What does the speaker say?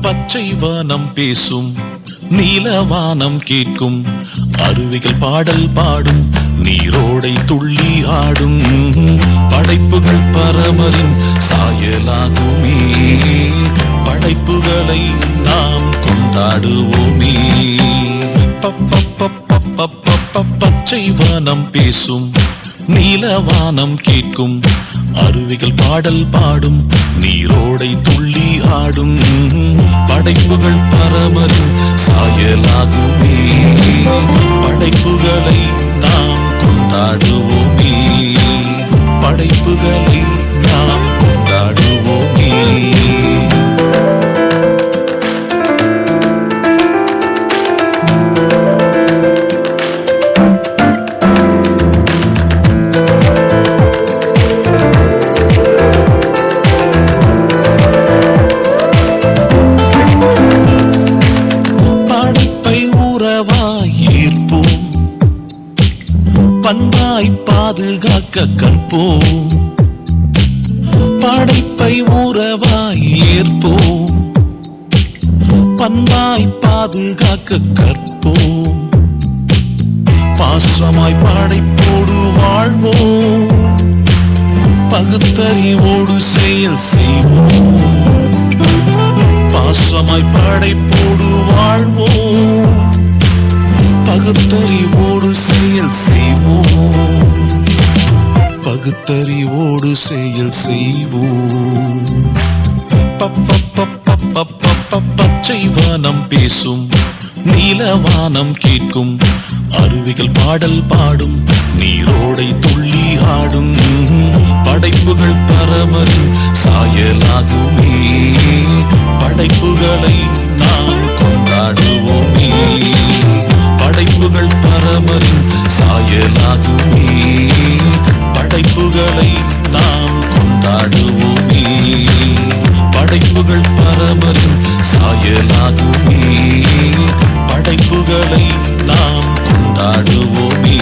பச்சை வானம் பேசும் நீலவானம் கேட்கும் அருவிகள் பாடல் பாடும் நீரோடை துள்ளி ஆடும் படைப்புகள் பரமரின் சாயலாகுமே. படைப்புகளை நாம் கொண்டாடுவோமே. பச்சை வானம் பேசும் நீலவானம் கேட்கும் அருவிகள் பாடல் பாடும் நீரோடை துள்ளி ஆடும். படைப்புகள் பரமரின் சாயலாகுமே. படைப்புகளை நாம் கொண்டாடுவோமே. படைப்புகளை பண்பாய் பாதுகாக்க கற்போம். படைப்பை உறவாய் ஏற்போம். பண்பாய் பாதுகாக்க கற்போம். பாசமாய் படைப்போடு வாழ்வோம். பகுத்தறிவோடு செயல் செய்வோம். பாசமாய் படைப்போடு வாழ்வோம். பகுத்தறிவோடு செயல் செய்வோம். பகுத்தறிவோடு செயல் செய்வோம். பச்சை வானம் பேசும் நீலவானம் கேட்கும். அருவிகள் பாடல் பாடும் நீரோடை துள்ளி ஆடும். படைப்புகள் பரமரின் சாயலாகுமே. படைப்புகளை நாம் கொண்டாடும் மேலாகுமே படைப்புகளை நாம் கொண்டாடுவோமே. படைப்புகள் பரமரின் சாயலாகுமே. படைப்புகளை நாம் கொண்டாடுவோமே.